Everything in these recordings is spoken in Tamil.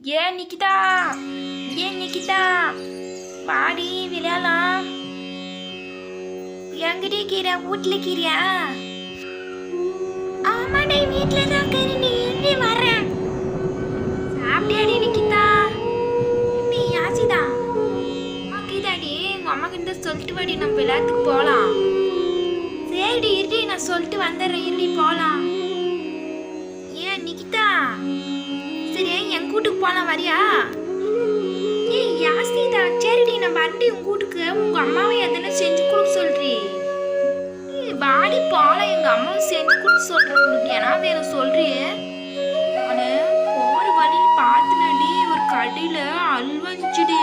ஏன் நிக்கிதா? ஏன் நிக்கிதா? வாடி விளையாடலாம். எங்கடி கீரை வீட்ல கீரியா ஆமாடி வீட்ல தான் கீரி நீ வரேன் சாப்பிட்டியாடி நிக்கிதா? நீ யாசிதா? கீதாடி உங்க அம்மா கிட்ட சொல்லிட்டு வாடி நம்ம விளையாட்டுக்கு போகலாம் சரிடி இருடி நான் சொல்லிட்டு வந்துடுறேன். இருடி போகலாம் போகலாம் வரியா? ஏய் யாஸ்திதா சரிடி நான் அட்டி உங்க வீட்டுக்கு உங்க அம்மாவை எதனா செஞ்சு கொடுக்க சொல்றி. வாடி போலாம் எங்க அம்மாவை செஞ்சு கொடுக்க சொல்றேன் ஏன்னா வேணும் சொல்றி? நானு போற வழியில் பார்த்துனடி ஒரு கடையில அல்வஞ்சுடி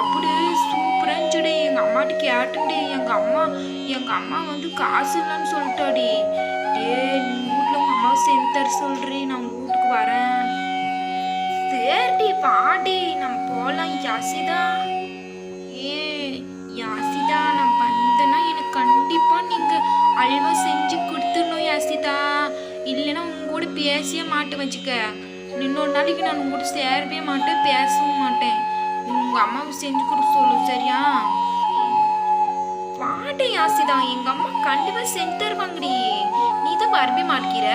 அப்படியே சூப்பரா எங்கள் எங்க அம்மாட்ட கேட்டுடி எங்க அம்மா எங்க அம்மா வந்து காசு இல்லைன்னு சொல்லிட்டாடி. டே நீ வீட்ல உங்க அம்மாவை செஞ்சு தர சொல்றி. நான் வீட்டுக்கு வரேன். சரிடி பாடி நம்ம போலாம் யாசிதா? ஏ யாசிதா நான் வந்தேன்னா எனக்கு கண்டிப்பா நீங்க அல்வா செஞ்சு கொடுத்துடணும் யாசிதா. இல்லைன்னா உங்க கூட பேசிய மாட்டேன் வச்சுக்க. இன்னொரு நாளைக்கு நான் உங்க கூட சேரவே மாட்டேன் பேசவும் மாட்டேன். உங்க அம்மாவை செஞ்சு கொடுக்க சொல்லு சரியா? பாடி யாசிதா எங்க அம்மா கண்டிப்பா செஞ்சு தருவாங்கடி. நீ தான் வரவே மாட்டேங்கிற.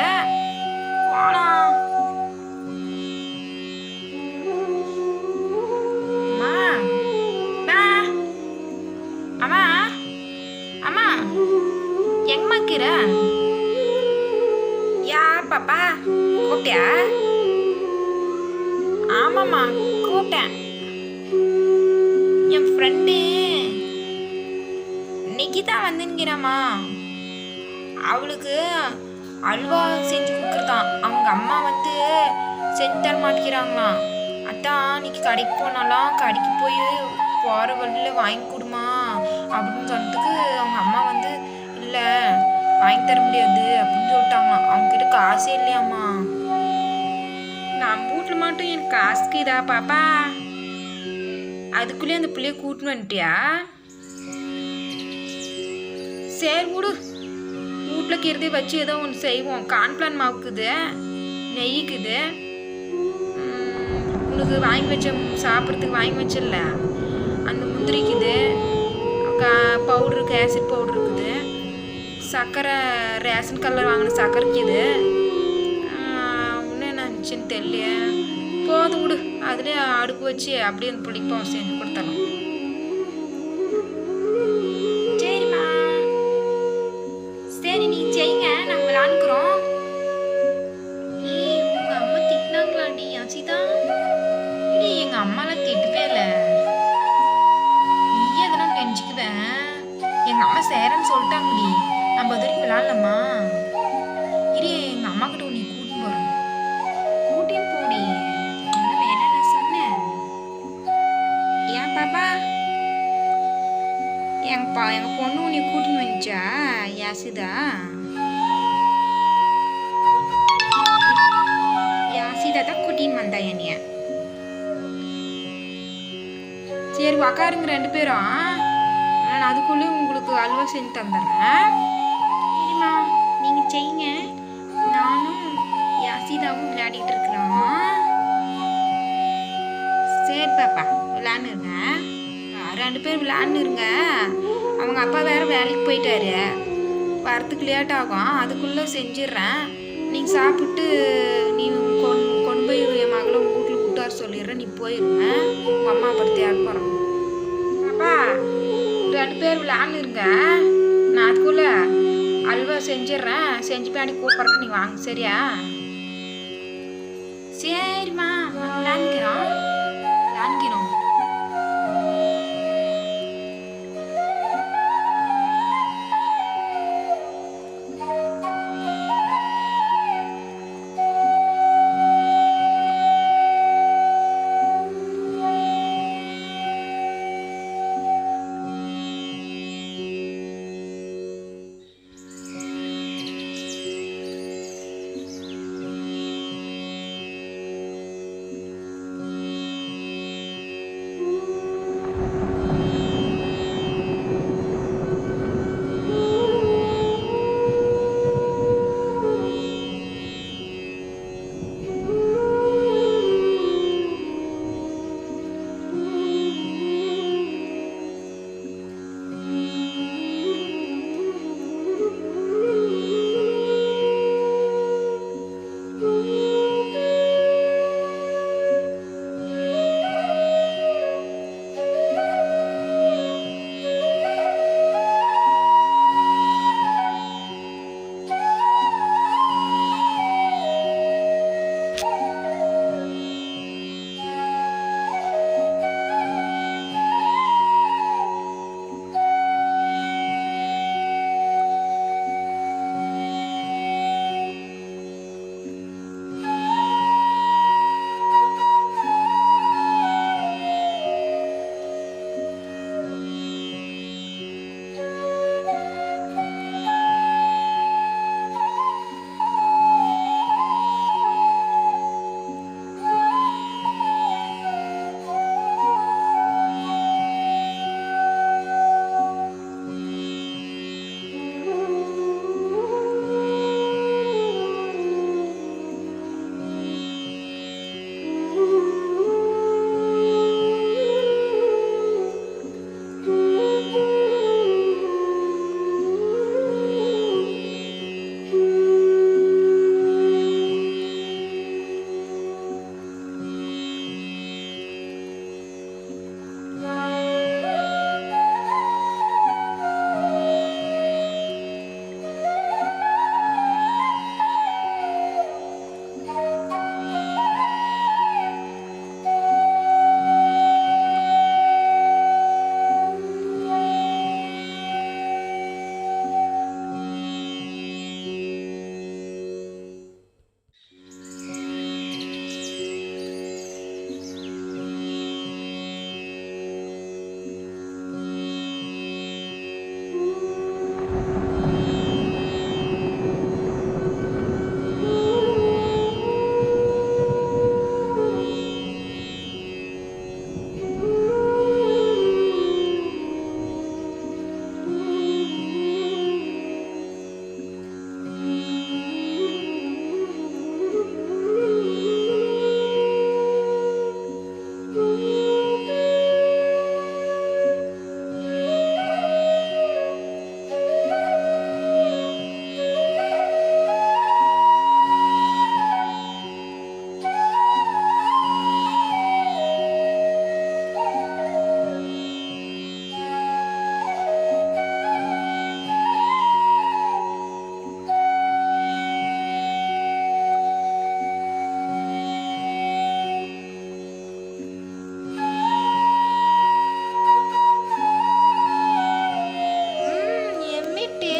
வாடா. ஆமா கூப்பிட்டேன். என் ஃப்ரெண்டு நிகிதா வந்துங்கிறாம்மா அவளுக்கு அல்வா செஞ்சு கொடுக்குறதான் அவங்க அம்மா வந்து செஞ்சு தர மாட்டேங்கிறாங்களாம் அதான் இன்னைக்கு கடைக்கு போனாலாம் கடைக்கு போய் போகிற வழியில் வாங்கி கொடுமா அப்படின்னு சொன்னதுக்கு அவங்க அம்மா வந்து இல்லை வாங்கி தர முடியாது அப்படின்னு சொல்லிட்டாங்களாம். அவங்க கிட்ட காசே இல்லையாம்மா. நம்ம வீட்டில் மட்டும் எனக்கு காசுக்கு இதா பாப்பா? அதுக்குள்ளேயே அந்த பிள்ளைய கூட்டின்னு வந்துட்டியா? சரி விடு. வீட்டில் கிருதி வச்சு ஏதோ ஒன்று செய்வோம். கான்பிளான் மாவுக்குது நெய்க்குது. உனக்கு வாங்கி வச்ச சாப்பிட்றதுக்கு வாங்கி வச்சிடல. அந்த முந்திரிக்குது பவுடருக்கு ஆசிட் பவுடர் இருக்குது. சர்க்கரை ரேஷன் கலர் வாங்கின சர்க்கரைக்குது இருந்துச்சுன்னு தெரியல போதும் விடு. அதுலேயே அடுப்பு வச்சு அப்படியே அந்த பிள்ளைக்கு செஞ்சு கொடுத்தலாம் சரிம்மா. சரி நீ செய்யுங்க நாங்கள் விளாண்டுக்கிறோம் ஏய் உங்க அம்மா திட்டினாங்களாடி அசிதா இல்லை எங்க அம்மாலாம் திட்டுவே இல்லை. நீ எதனா நினச்சிக்குவேன் எங்க அம்மா சேரன்னு சொல்லிட்டாங்கடி. நம்ம அது வரைக்கும் விளாட்லாமா எங்க எங்க பொண்ணு உன்னை கூட்டின்னு வந்துச்சா? யாசிதா யாசிதா தான் கூட்டின்னு வந்தா என்னைய. சரி உக்காருங்க ரெண்டு பேரும். நான் அதுக்குள்ளேயும் உங்களுக்கு அல்வா செஞ்சு தந்துடுறேன். சரிம்மா நீங்கள் செய்யுங்க. நானும் யாசிதாவும் விளையாடிட்டு இருக்கிறோம். சரி பாப்பா விளையாண்டுருங்க. ரெண்டு பேர் விளையாண்டுருங்க. அவங்க அப்பா வேற வேலைக்கு போயிட்டாரு. வரத்துக்கு லேட் ஆகும் அதுக்குள்ளே செஞ்சிடுறேன். நீங்கள் சாப்பிட்டு நீ கொண்டு கொண்டு போய் என் மகளை உங்கள் வீட்டில் விட்டார சொல்லிடுறேன். நீ போயிருங்க. உங்கள் அம்மா அப்புறம் தேவைப்படுறோம் போகிறோம் ரெண்டு பேர் விளையாண்டுருங்க நான் அதுக்குள்ளே அல்வா செஞ்சிடுறேன். செஞ்சு பின்னாடி கூப்பிட்றேன். நீ வாங்க. சரியா? சரிம்மா விளாண்டுக்கிறோம்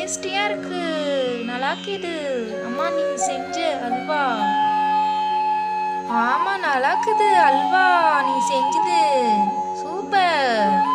டேஸ்டியாக இருக்கு. இருக்குது அம்மா நீ செஞ்ச அல்வா. ஆமாம் நல்லாக்குது. அல்வா நீ செஞ்சது. சூப்பர்.